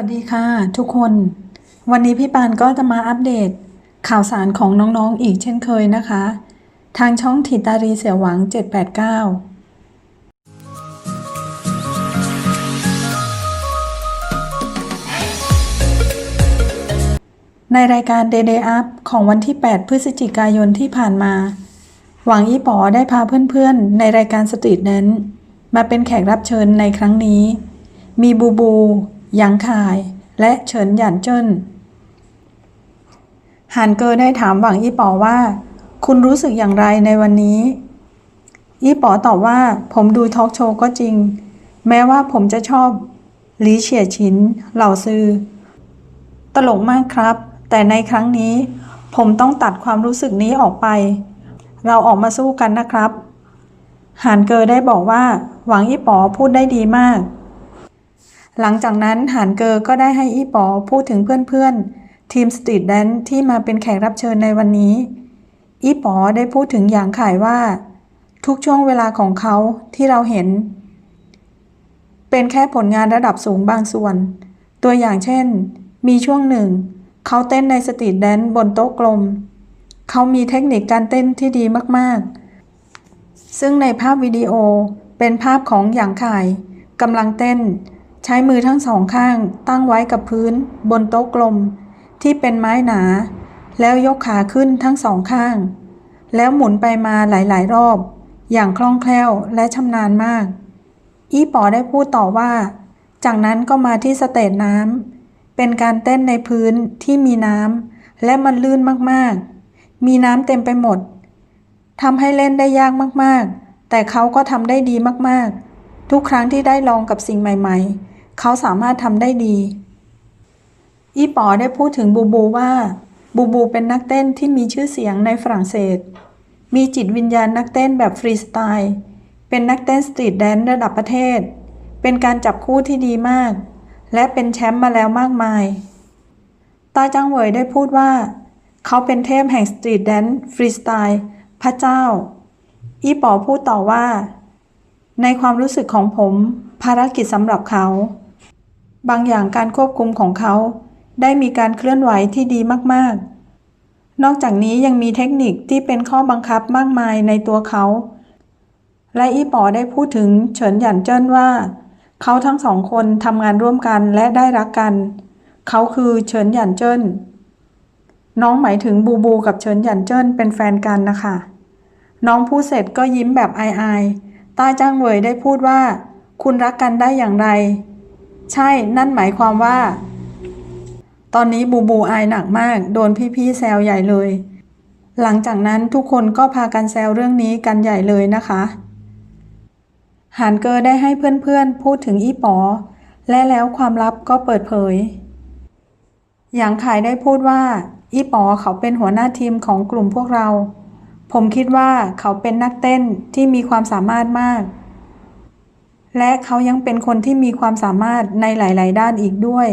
วัสดีค่ะ ทุกคน วันนี้พี่ปานก็จะมาอัปเดตข่าวสารของน้องๆอีกเช่นเคยนะคะ ทางช่องถิตารีเสียหวัง 789 ในรายการ Day Day Up ของวันที่ 8 พฤศจิกายนที่ผ่านมา หวังอีป๋อได้พาเพื่อนๆ ในรายการสตรีทแดนมาเป็นแขกรับเชิญในครั้งนี้ มีบูบู หยางข่าย และเฉินหยานเจิ้นหานเกอได้ถามหวังอี้ป๋อว่า คุณรู้สึกอย่างไรในวันนี้อี้ป๋อตอบว่าผมดูทอล์กโชว์ก็จริง แม้ว่าผมจะชอบหลีเฉียชินเหล่าซือ ตลกมากครับ แต่ในครั้งนี้ ผมต้องตัดความรู้สึกนี้ออกไป เราออกมาสู้กันนะครับหานเกอได้บอกว่า หวังอี้ป๋อพูดได้ดีมาก หลังจากนั้นหานเกอก็ได้ให้อีป๋อพูดถึงเพื่อนๆ ทีมสตรีทแดนซ์ที่มาเป็นแขกรับเชิญในวันนี้ อีป๋อได้พูดถึงอย่างขายว่า ทุกช่วงเวลาของเขาที่เราเห็น เป็นแค่ผลงานระดับสูงบางส่วน ตัวอย่างเช่น มีช่วงหนึ่ง เขาเต้นในสตรีทแดนซ์บนโต๊ะกลม เขามีเทคนิคการเต้นที่ดีมากๆ ซึ่งในภาพวิดีโอเป็นภาพของหยางข่ายกำลังเต้น ช้มือทั้งสองข้างตั้งไว้กับพื้น บนโต๊ะกลม ที่เป็นไม้หนา แล้วยกขาขึ้นทั้งสองข้าง แล้วหมุนไปมาหลาย ๆ รอบ อย่างคล่องแคล่วและชำนาญมาก อีป๋อได้พูดต่อว่า จากนั้นก็มาที่สเตจน้ำเป็นการเต้นในพื้นที่มีน้ำและมันลื่นมากๆ มีน้ำเต็มไปหมดทำให้เล่นได้ยากมากๆ แต่เขาก็ทำได้ดีมากๆ ทุกครั้งที่ได้ลองกับสิ่งใหม่ ๆ เขาสามารถทำได้ดี อีป๋อได้พูดถึงบูบูว่า บูบูเป็นนักเต้นที่มีชื่อเสียงในฝรั่งเศส มีจิตวิญญาณนักเต้นแบบฟรีสไตล์ เป็นนักเต้นสตรีทแดนซ์ระดับประเทศ เป็นการจับคู่ที่ดีมาก และเป็นแชมป์มาแล้วมากมาย ตาจังเหวยได้พูดว่า เขาเป็นเทพแห่งสตรีทแดนซ์ฟรีสไตล์พระเจ้า อีป๋อพูดต่อว่าในความรู้สึกของผม ภารกิจสำหรับเขา บางอย่างการควบคุมของเขา ได้มีการเคลื่อนไหวที่ดีมากๆ นอกจากนี้ยังมีเทคนิคที่เป็นข้อบังคับมากมายในตัวเขา และอีป๋อได้พูดถึงเฉินหยันเจิ้นว่า เขาทั้งสองคนทำงานร่วมกันและได้รักกัน เขาคือเฉินหยันเจิ้นน้องหมายถึงบูบูกับเฉินหยันเจิ้นเป็นแฟนกันนะคะ น้องพูดเสร็จก็ยิ้มแบบอายๆต้าจ้างเวยได้พูดว่า คุณรักกันได้อย่างไร ใช่นั่นหมายความว่า ตอนนี้บูบูอายหนักมาก โดนพี่ๆแซวใหญ่เลย หลังจากนั้นทุกคนก็พากันแซวเรื่องนี้กันใหญ่เลยนะคะหานเกอได้ให้เพื่อนๆพูดถึงอีป๋อและแล้วความลับก็เปิดเผยหยางขายได้พูดว่า อีป๋อเขาเป็นหัวหน้าทีมของกลุ่มพวกเรา ผมคิดว่าเขาเป็นนักเต้นที่มีความสามารถมาก และเขายังเป็นคนที่มีความสามารถในหลาย ๆ ด้านอีกด้วย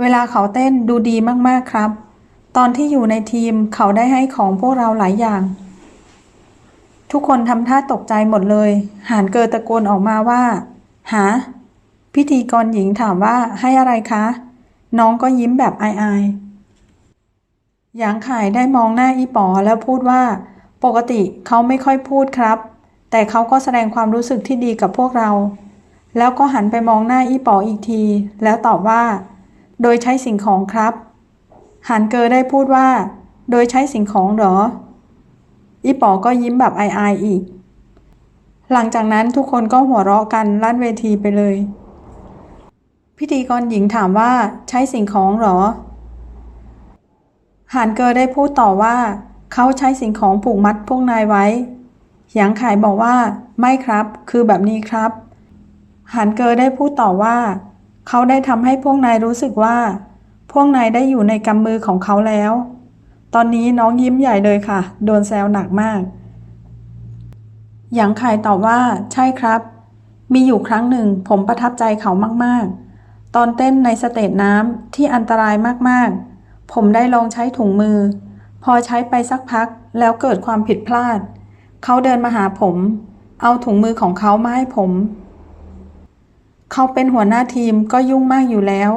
เวลาเขาเต้นดูดีมาก ๆ ครับ ตอนที่อยู่ในทีมเขาได้ให้ของพวกเราหลายอย่าง ทุกคนทำท่าตกใจหมดเลย หานเกอตะโกนออกมาว่า หา พิธีกรหญิงถามว่าให้อะไรคะ น้องก็ยิ้มแบบอายๆหยางข่ายได้มองหน้าอีป๋อแล้วพูดว่า ปกติเขาไม่ค่อยพูดครับ แต่เขาก็แสดงความรู้สึกที่ดีกับพวกเรา แล้วก็หันไปมองหน้าอีป๋ออีกที แล้วตอบว่า โดยใช้สิ่งของครับหันเกอได้พูดว่า โดยใช้สิ่งของเหรอ อีป๋อก็ยิ้มแบบอายๆอีก หลังจากนั้นทุกคนก็หัวเราะกันลั่นเวทีไปเลย พิธีกรหญิงถามว่าใช้สิ่งของเหรอหานเกอได้พูดต่อว่า เขาใช้สิ่งของผูกมัดพวกนายไว้ หยางขายบอกว่า ไม่ครับ คือแบบนี้ครับหานเกอได้พูดต่อว่า เขาได้ทำให้พวกนายรู้สึกว่า พวกนายได้อยู่ในกำมือของเขาแล้ว ตอนนี้น้องยิ้มใหญ่เลยค่ะ โดนแซวหนักมากหยางขายตอบว่า ใช่ครับ มีอยู่ครั้งหนึ่งผมประทับใจเขามากๆ ตอนเต้นในสเตจน้ำที่อันตรายมากๆ ผมได้ลองใช้ถุงมือ พอใช้ไปสักพักแล้วเกิดความผิดพลาด เขาเดินมาหาผม เอาถุงมือของเขามาให้ผม เขาเป็นหัวหน้าทีมก็ยุ่งมากอยู่แล้ว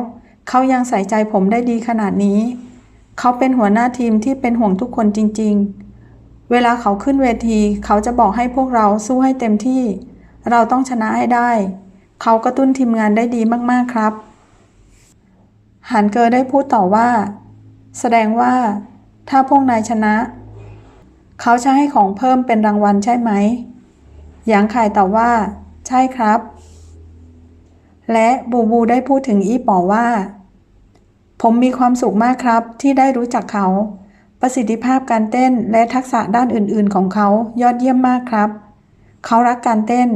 เขายังใส่ใจผมได้ดีขนาดนี้ เขาเป็นหัวหน้าทีมที่เป็นห่วงทุกคนจริง ๆ เวลาเขาขึ้นเวที เขาจะบอกให้พวกเราสู้ให้เต็มที่ เราต้องชนะให้ได้ เขากระตุ้นทีมงานได้ดีมากๆครับหันเกอได้พูดต่อว่า แสดงว่า ถ้าพวกนายชนะ เขาจะให้ของเพิ่มเป็นรางวัลใช่ไหม หยางไข่ตอบว่า ใช่ครับ และบูบูได้พูดถึงอีป๋อว่า ผมมีความสุขมากครับที่ได้รู้จักเขา ประสิทธิภาพการเต้นและทักษะด้านอื่นๆ ของเขายอดเยี่ยมมากครับ เขารักการเต้น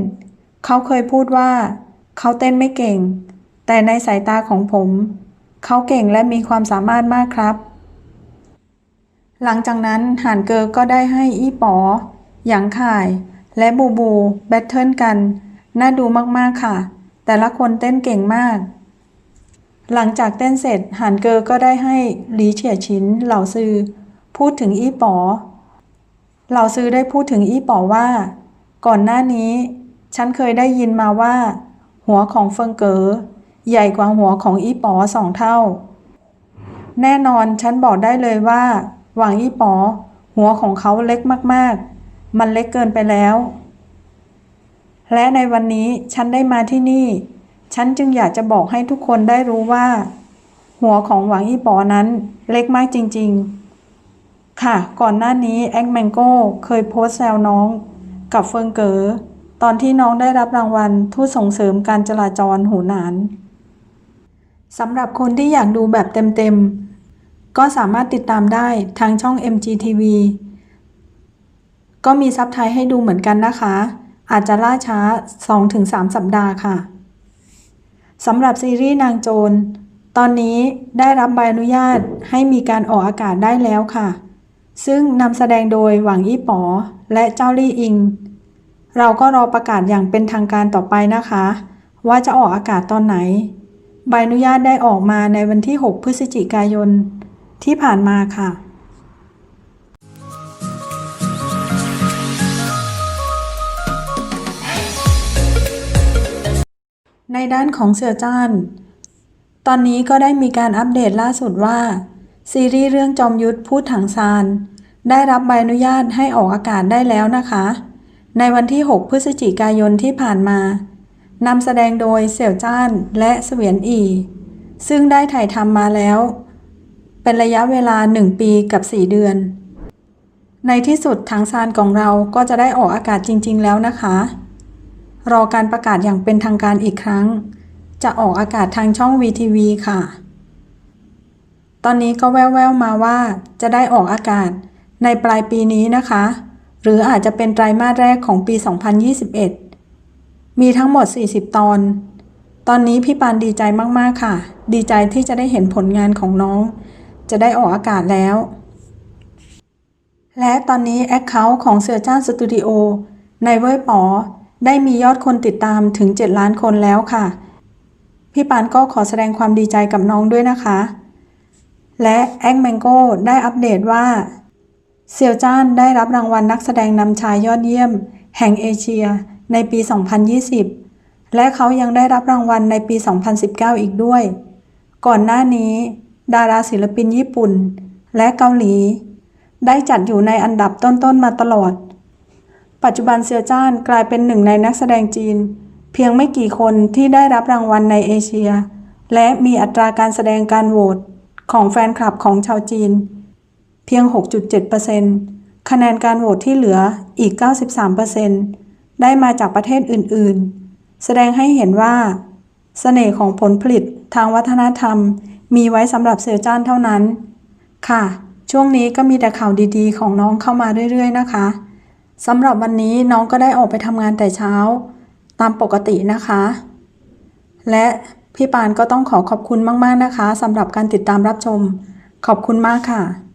เขาเคยพูดว่า เขาเต้นไม่เก่ง แต่ในสายตาของผม เขาเก่งและมีความสามารถมากครับ หลังจากนั้นหานเกอก็ได้ให้อี้ป๋อหยางข่าย และบูบู แบทเทิลกัน น่าดูมากๆค่ะ แต่ละคนเต้นเก่งมาก หลังจากเต้นเสร็จหานเกอก็ได้ให้หลีเฉียชินเหล่าซือ พูดถึงอี้ป๋อเหล่าซือได้พูดถึงอี้ป๋อว่า ก่อนหน้านี้ ฉันเคยได้ยินมาว่า หัวของเฟิงเก๋อใหญ่กว่าหัวของอี้ป๋อสองเท่า แน่นอนฉันบอกได้เลยว่า หวังอี้ป๋อ หัวของเขาเล็กมากๆ มันเล็กเกินไปแล้ว และในวันนี้ฉันได้มาที่นี่ ฉันจึงอยากจะบอกให้ทุกคนได้รู้ว่า หัวของหวังอี้ป๋อนั้นเล็กมากจริง ๆ ค่ะ ก่อนหน้านี้แอ็กแมงโก้เคยโพสแซวน้อง กับเฟิงเก๋อตอนที่น้องได้รับรางวัลทูตส่งเสริมการจราจรหูหนานสำหรับคนที่อยากดูแบบเต็มๆ ก็สามารถติดตามได้ทางช่อง MGTV ก็มีซับไทยให้ดูเหมือนกันนะคะ อาจจะล่าช้า 2-3 สัปดาห์ค่ะสำหรับซีรีส์นางโจร ตอนนี้ได้รับใบอนุญาตให้มีการออกอากาศได้แล้วค่ะ ซึ่งนำแสดงโดยหวังอี้ป๋อและเจ้าลี่อิง เราก็รอประกาศอย่างเป็นทางการต่อไปนะคะ ว่าจะออกอากาศตอนไหน ใบอนุญาตได้ออกมาในวันที่ 6 พฤศจิกายน ที่ผ่านมาค่ะ ในด้านของเสือจ้าน ตอนนี้ก็ได้มีการอัปเดตล่าสุดว่า ซีรีส์เรื่องจอมยุทธพูดถังซาน ได้รับใบอนุญาตให้ออกอากาศได้แล้วนะคะ ในวันที่ 6 พฤศจิกายนที่ผ่านมานำแสดงโดยเสี่ยวจ้านและเสวียนอี ซึ่งได้ถ่ายทำมาแล้ว เป็นระยะเวลา 1 ปีกับ 4 เดือน ในที่สุดทางซานของเราก็จะได้ออกอากาศจริง ๆ แล้วนะคะ รอการประกาศอย่างเป็นทางการอีกครั้ง จะออกอากาศทางช่อง VTV ค่ะ ตอนนี้ก็แว่วๆมาว่าจะได้ออกอากาศในปลายปีนี้นะคะ หรืออาจจะเป็นไตรมาสแรกของปี 2021 มีทั้งหมด 40 ตอน ตอนนี้พี่ปานดีใจมากๆค่ะ ดีใจที่จะได้เห็นผลงานของน้อง จะได้ออกอากาศแล้ว และตอนนี้แอคเคาท์ของเสือจ้านสตูดิโอในเว่ยป๋อได้มียอดคนติดตามถึง 7 ล้านคนแล้วค่ะ พี่ปานก็ขอแสดงความดีใจกับน้องด้วยนะคะ และแอ็กแมงโก้ได้อัปเดตว่า เซียวจ้านได้รับรางวัลนักแสดงนำชายยอดเยี่ยม แห่งเอเชีย ในปี 2020 และเขายังได้รับรางวัลในปี 2019 อีกด้วย ก่อนหน้านี้ ดาราศิลปินญี่ปุ่น และเกาหลี ได้จัดอยู่ในอันดับต้นๆมาตลอด ปัจจุบันเซียวจ้านกลายเป็นหนึ่งในนักแสดงจีน เพียงไม่กี่คนที่ได้รับรางวัลในเอเชีย และมีอัตราการแสดงการโหวตของแฟนคลับของชาวจีน เพียง 6.7%คะแนนการโหวตที่เหลืออีก 93%ได้มาจากประเทศอื่นๆ แสดงให้เห็นว่าเสน่ห์ของผลผลิตทางวัฒนธรรม มีไว้สำหรับเซียวจ้านเท่านั้น ค่ะ ช่วงนี้ก็มีแต่ข่าวดีๆ ของน้องเข้ามาเรื่อยๆ นะคะสำหรับวันนี้น้องก็ได้ออกไปทำงานแต่เช้า ตามปกตินะคะ และพี่ปานก็ต้องขอขอบคุณมากๆนะคะสำหรับการติดตามรับชม ขอบคุณมากค่ะ